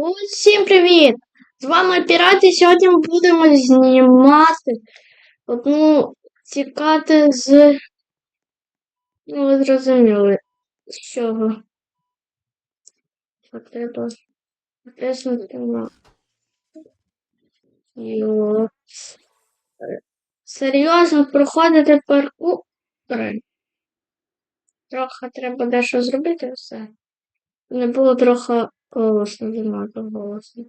Усім привіт! З вами Пірати. Сьогодні ми будемо знімати одну тікати з. Ну, ви зрозуміли, з чого. Треба натиснути на. Йо. Серйозно проходити паркури. Трохи треба дещо зробити все. Не було трохи голосно, занадто голосно.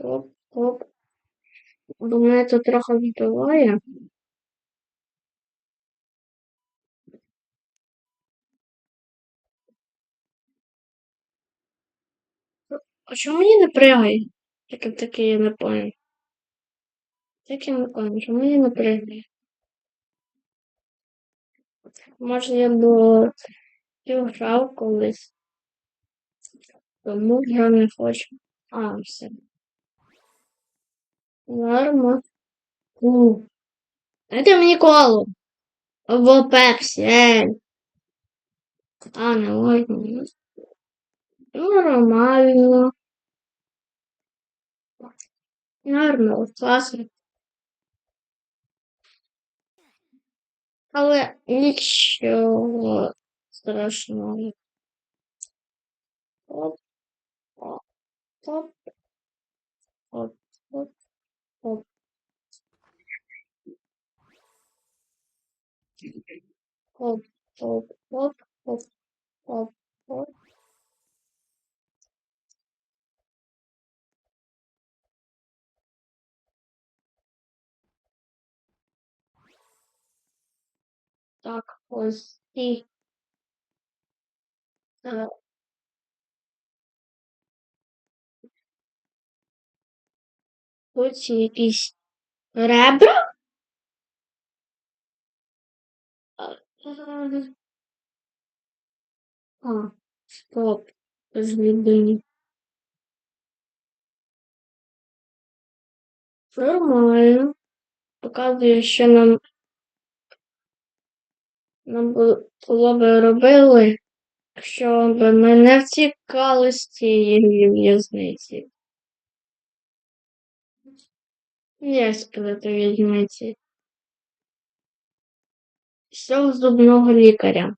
Оп, оп. Бо мене тут трохи відбиває. А чому мені не пригає? Таке таке я не понял. Так я не понял, чому мені не пригає? Може я до грав колись. Тому я не хочу. А, все. Норма. У. Дайте мені колу. Або пепсі, ей. А, не можна. Нормально. Нормально, класно. Але нічого страшного. Оп, оп, оп, оп, оп. Оп, оп, оп, оп, оп, оп. Так, ось і. Е, Тут якісь ребра. А, стоп. Звідні. Нормально. Показує, що нам нам було би робили, якщо б ми втікали з цієї в'язниці. Є скелети в'язниці. З зубного лікаря.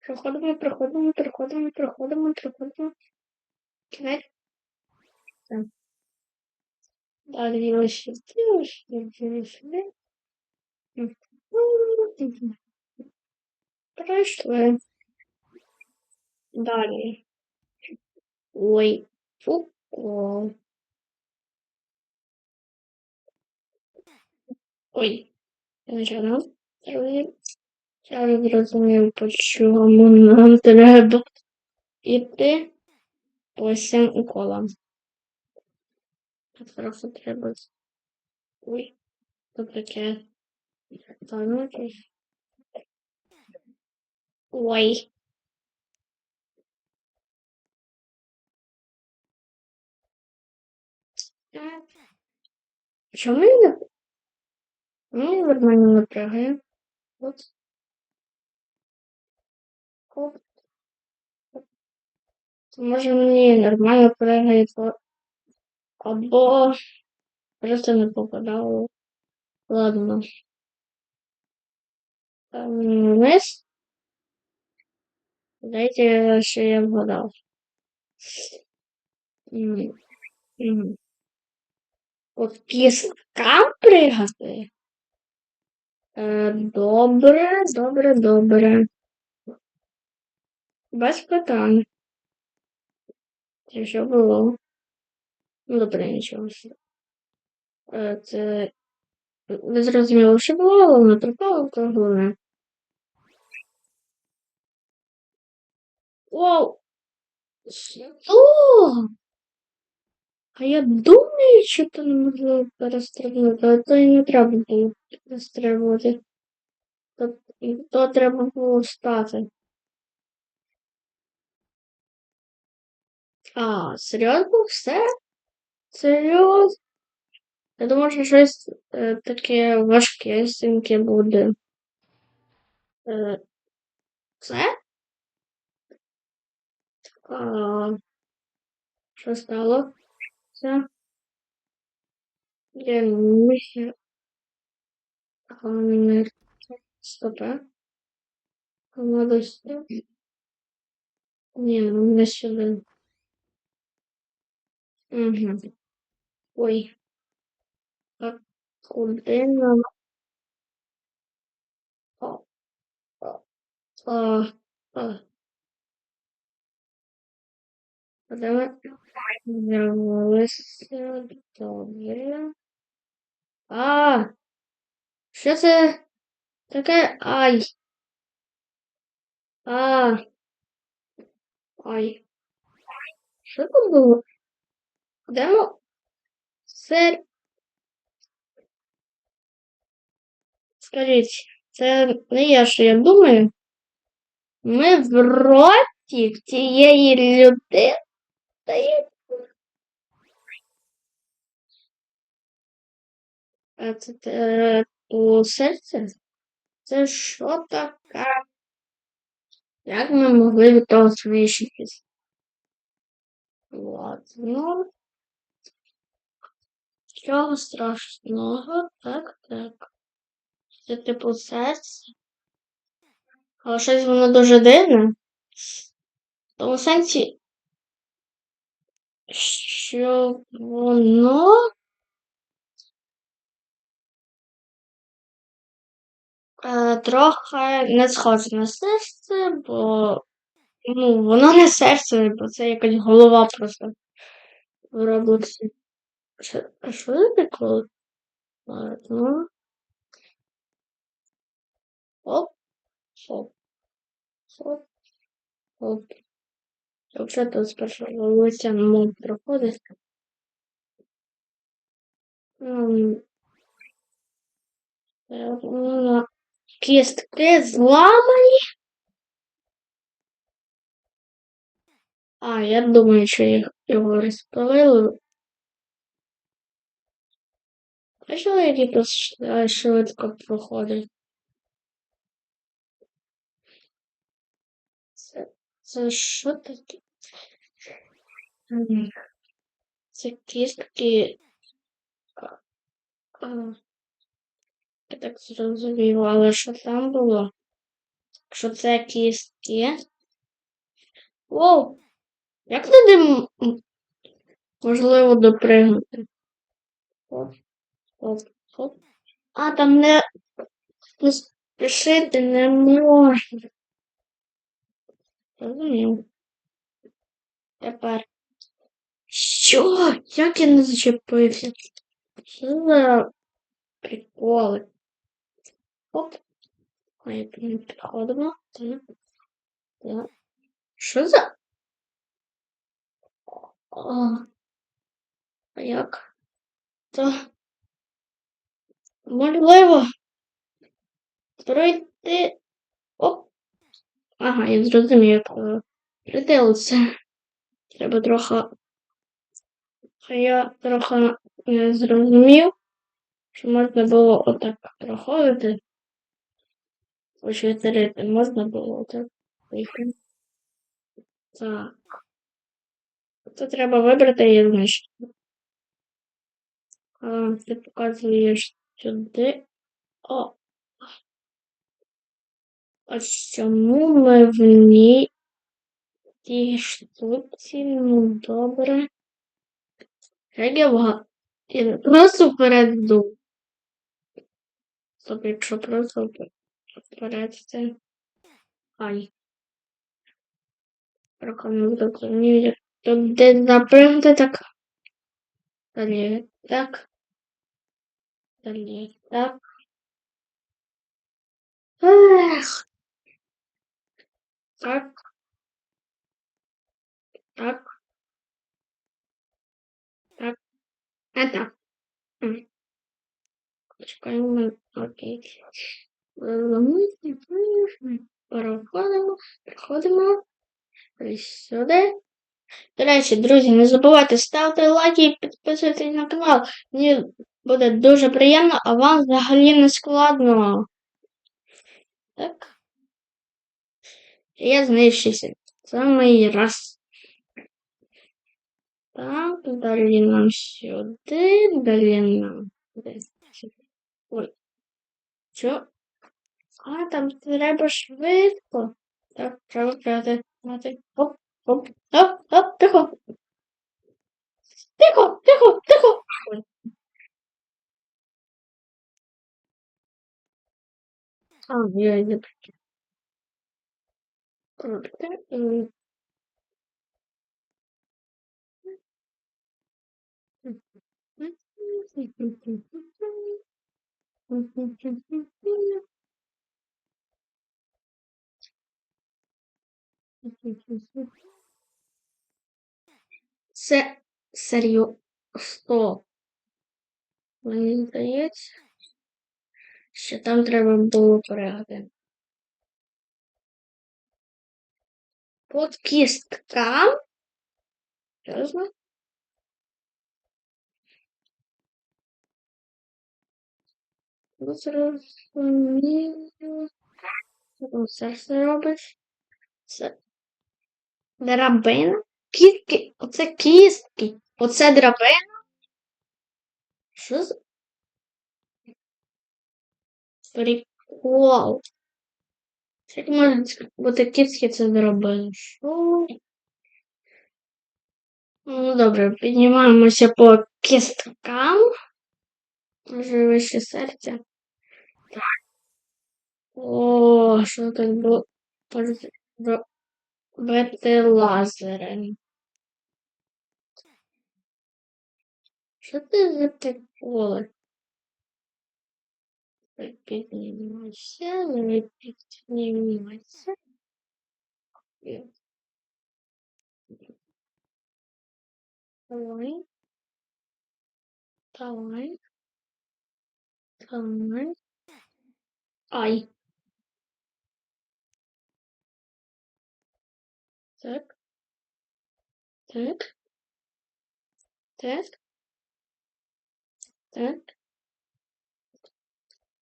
Проходимо, проходимо, проходимо, проходимо, проходимо. Кінець. Так. Сюди, ось сюди. Пройшли. Далі. Ой, фуко. Ой, Я не зрозумів, по чому нам треба іти по всім уколам. Трохи треба. Ой, що таке? Та. Ой. Чому не... Мені нормально не пригає. От. Оп. Може мені нормально пригає, то... Або просто не попадало. Ладно. Вниз. Дайте, що я вгадав. М, м. От піскам пригати? Е, добре, добре, добре. Без питань. Це що було? Ну, добре, нічого. Е, це... Ви зрозуміли, що було, але не трапило, то головне. Вау! Що? А я думаю, що то неможливо перестрибнути, але то не треба було перестрибувати. То, і то треба було стати. А, серйозно все? Серйозно? Я думав, що щось е, таке важкесеньке буде. Е, Це? А, що стало? Це? Я не ще. А, не. Стопе. Надо сюди. Ні, не сюди. Угу. Ой. А куди вернулися. Добре. А, що це таке? Ай. А. Ай. Що це було? Де ми? Сер. Скажіть, це не я, що я думаю. Ми в роті тієї людини. А це е, у серці? Це що таке? Як ми могли від того свищитись? Ладно. Чого страшного? Так, так. Це типу серце. Але щось воно дуже дивне. В тому сенсі, що воно е, трохи не схоже на серце, бо ну, воно не серце, бо це якась голова просто в Роблоксі. Що це таке? Ладно. Оп, оп, оп, оп. Якщо тут спершу волосся мов проходить. Е, Кістки зламані. А, я думаю, що їх його розпалили. А що які тут швидко проходить? Це, це що таке? Це кістки. Я так зрозумів, але що там було? Що це кістки? Воу! Як туди можливо допригнути? Оп, оп, оп. А, там не поспішити не можна. Розумів. Тепер. Що? Як я не зачепився? Що за приколи? Оп. Ой, не підходимо. Так. Так. Що за? О, а як? То можливо пройти. Оп. Ага, я зрозумів, е, приділиться. Треба трохи. А я трохи не зрозумів, що можна було отак проходити. Відтерити можна було отак. поїхати. Так. Це треба вибрати і знищити. А, ти показуєш сюди. О. Ось чому ми в ній тій штуці, ну добре. Вга- я просто вперед йду. Тобто, якщо просто вперед це. Ай. Зрозумів, як тут де запригнути так. Далі так. Далі так. Ех. Так. Так. А так. Чекаємо. Окей. Переходимо. Переходимо. Ось сюди. До речі, друзі, не забувайте ставити лайки і підписуйтесь на канал. Мені буде дуже приємно, а вам взагалі не складно. Так. Я знищився. Самий раз. Так, далі нам сюди, далі нам. Ой. Що? А, там треба швидко. Так, треба брати. Мати. Оп, оп, оп, тихо. Тихо, тихо, тихо. А, я не М. Це серйозно. Мені здається, що там треба було перегати. Под кісткам. Серйозно? Що там серце робиш? Це драбина? Кістки. Оце кістки. Оце драбина. Що за прикол? Як можна бути кістки це драбина? Що? Ну, добре, піднімаємося по кісткам. Може, вище серця. О, що тут було? Робити лазером. Що це за приколи? Піднімайся, піднімайся. Давай. Давай. Давай. Ай. Так. Так. Так. Так.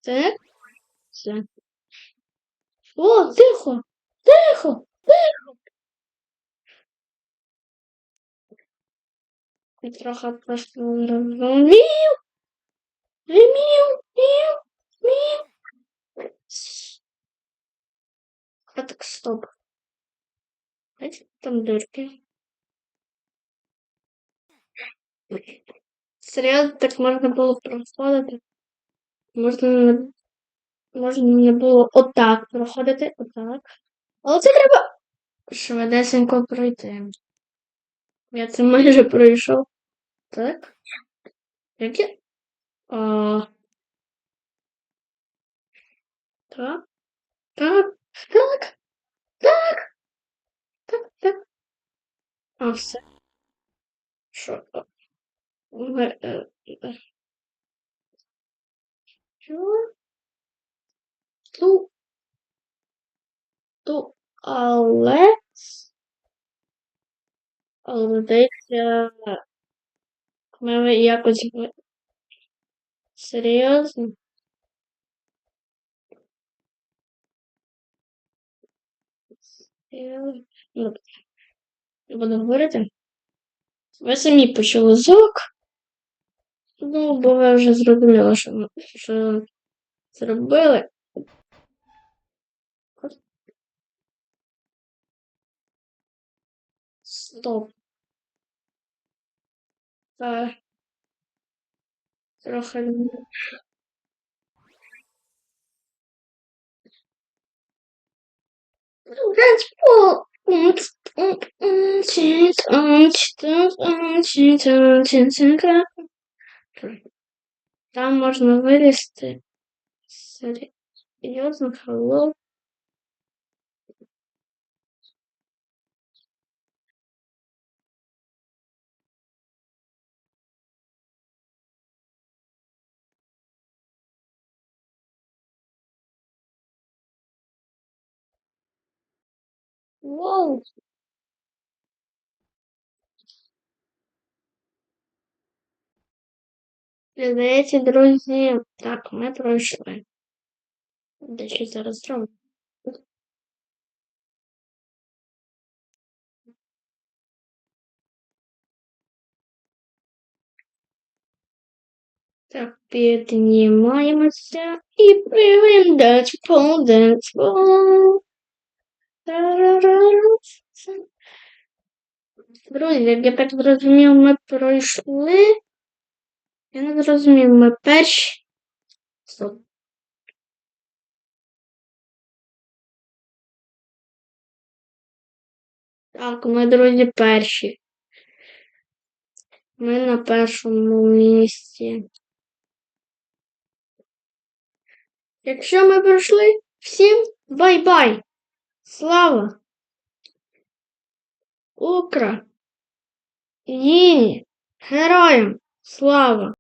Так. Все. О, тихо. Тихо. Тихо. Я трохи просто розумів. Мів. Мів. Мів. А так, стоп. Бачите, там дырки. Серйозно, так можна було проходити. Можна можна не було отак проходити, отак. Але це треба швидесенько пройти. Я це майже пройшов. Так. Як я? А... Так. Так. Так. Так. Так. Так. А все. Що? Е, е. Що? Ту. Ту. Але. Але здається. Ми якось. Серйозно? Серйозно? Ну, не буду говорити. Ви самі почули звук. Ну, бо ви вже зрозуміли, що, що зробили. Стоп. Так. Трохи. не- Транспорт. Там можна вилізти. Серйозно, hello. Wow. Привіт, а друзья, Так, мы пройшли. Да что-то зробимо? Так, піднімаємося і приведемо полденство. Друзі, як я так зрозумів, ми пройшли. Я не зрозумів, ми перші. Стоп. Так, ми, друзі, перші. Ми на першому місці. Якщо ми пройшли, всім бай-бай! Слава! Укра! Їні! Героям! Слава!